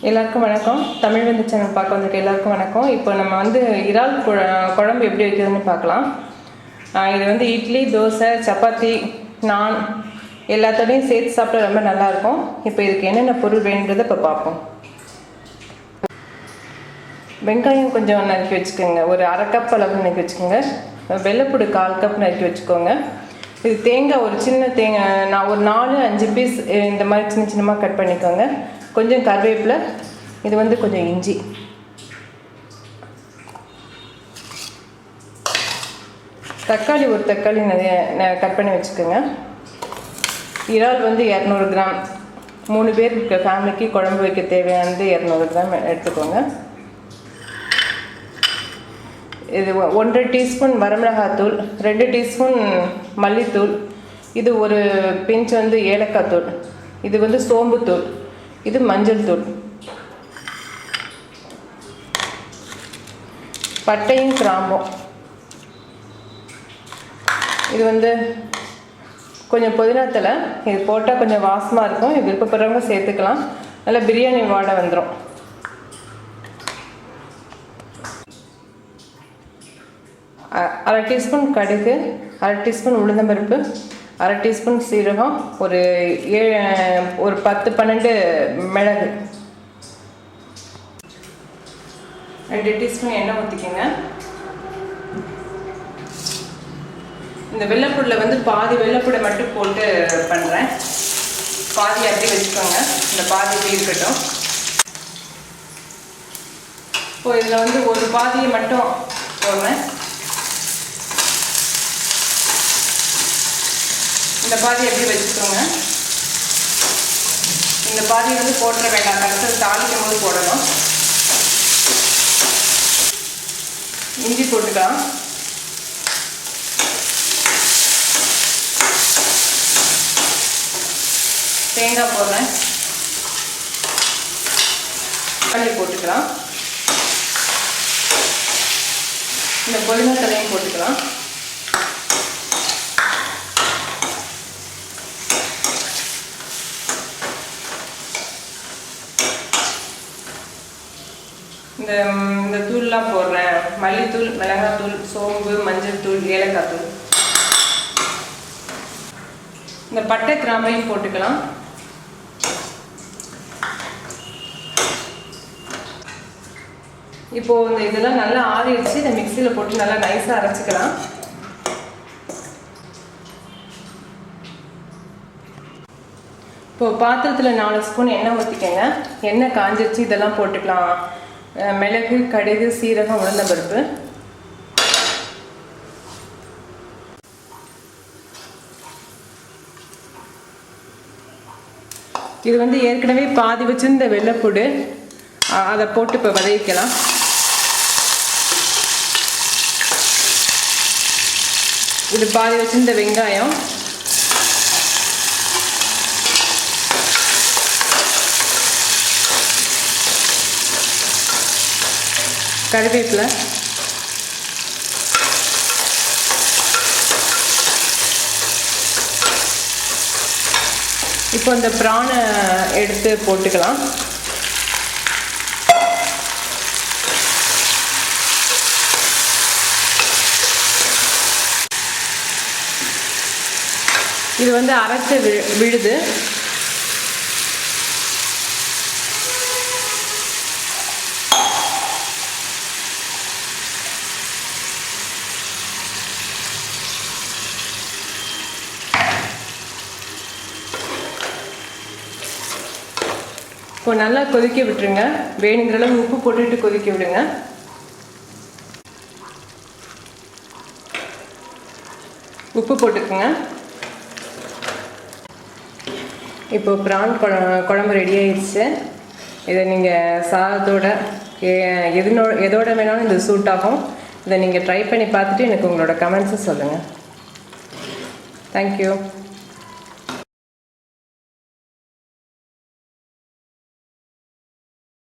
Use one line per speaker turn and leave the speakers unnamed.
எல்லாருக்கும் வணக்கம். தமிழ் வந்து சேனல் பார்க்க வந்திருக்க எல்லாருக்கும் வணக்கம். இப்போ நம்ம வந்து இறால் குழ- குழம்பு எப்படி வைக்கிறதுன்னு பார்க்கலாம். இது வந்து இட்லி தோசை சப்பாத்தி நான் எல்லாத்தோடையும் சேர்த்து சாப்பிட ரொம்ப நல்லாயிருக்கும். இப்போ இதுக்கு என்னென்ன பொருள் வேணுன்றதை இப்போ பார்ப்போம். வெங்காயம் கொஞ்சம் நறுக்கி வச்சுக்கோங்க. ஒரு அரை கப் அளவு நறுக்கி வச்சுக்கோங்க. வெள்ளைப்பூடு கால் கப் நறுக்கி வச்சுக்கோங்க. இது தேங்காய் ஒரு சின்ன தேங்காய் நான் ஒரு நாலு அஞ்சு பீஸ் இந்த மாதிரி சின்ன சின்னமாக கட் பண்ணிக்கோங்க. கொஞ்சம் கருவேப்பிலை இது வந்து கொஞ்சம் இஞ்சி. தக்காளி ஒரு தக்காளி நிறைய கட் பண்ணி வச்சுக்கோங்க. இறால் வந்து இரநூறு கிராம். மூணு பேர் இருக்கிற ஃபேமிலிக்கு குழம்பு வைக்க தேவையானது இரநூறு கிராம் எடுத்துக்கோங்க. இது ஒன்றரை டீஸ்பூன் வரமிளகாத்தூள் ரெண்டு டீஸ்பூன் மல்லித்தூள். இது ஒரு பிஞ்ச் வந்து ஏலக்காய் தூள். இது வந்து சோம்புத்தூள். இது மஞ்சள் தூள். பட்டையும் கிராம்பும். இது வந்து கொஞ்சம் புதினா இது போட்டால் கொஞ்சம் வாசமாக இருக்கும். இது விருப்பப்படுறவங்க சேர்த்துக்கலாம். நல்லா பிரியாணி வாடை வந்துடும் அ- அரை டீஸ்பூன் கடுகு அரை டீஸ்பூன் உளுந்தம்பருப்பு அரை டீஸ்பூன் சீரகம் ஒரு ஏழு ஒரு பத்து பன்னெண்டு மிளகு. ரெண்டு டீஸ்பூன் எண்ணெய் ஊற்றிக்கோங்க இந்த வெள்ளைப்பூடில் வந்து பாதி வெள்ளைப்பூடை மட்டும் போட்டு பண்ணுறேன் பாதி அப்படியே வச்சுக்கோங்க. இந்த பாதி இருக்கட்டும். இப்போ இதில் வந்து ஒரு பாதியை மட்டும் போடுறேன். இந்த பாதி எப்படி வச்சுக்கோங்க. இந்த பாதி வந்து போட்டுற வேண்டாம். கடைசியில் தாளிக்கும் போது போடணும். இஞ்சி போட்டுக்கலாம். தேங்காய் போடுறேன். தக்காளி போட்டுக்கலாம். இந்த புதினா தலையும் போட்டுக்கலாம். இந்த இந்த தூள்லாம் போடுறேன். மல்லித்தூள் மிளகாத்தூள் சோம்பு மஞ்சள் தூள் ஏலக்காய் தூள். இந்த பட்டை கிராம்பையும் போட்டுக்கலாம். இப்போ இந்த இதெல்லாம் நல்லா ஆறிடுச்சு. இந்த மிக்சியில் போட்டு நல்லா நைஸாக அரைச்சிக்கலாம். இப்போ பாத்திரத்தில் நாலு ஸ்பூன் எண்ணெய் ஊற்றிக்கங்க எண்ணெய் காஞ்சிருச்சு இதெல்லாம் போட்டுக்கலாம். மிளகு கடுகு சீரகம் உளுந்தம்பருப்பு. இது வந்து ஏற்கனவே பாதி வச்சிருந்த வெள்ளைப்பூடு அதை போட்டு இப்போ வதக்கிக்கலாம். இது பாதி வச்சிருந்த வெங்காயம். கருவேப்பிலை. இப்போ இந்த ப்ரானை எடுத்து போட்டுக்கலாம். இது வந்து அரைச்ச விழுது. இப்போ நல்லா கொதிக்க விட்டுருங்க. வேணுங்கிற அளவு உப்பு போட்டுட்டு கொதிக்க விடுங்க. உப்பு போட்டுக்கோங்க. இப்போ பிரான் குழ குழம்பு ரெடி ஆயிடுச்சு. இதை நீங்கள் சாதத்தோட எதுனோ எதோட வேணாலும் இது சூட் ஆகும். இதை நீங்கள் ட்ரை பண்ணி பார்த்துட்டு எனக்கு உங்களோட கமெண்ட்ஸை சொல்லுங்கள் தேங்க்யூ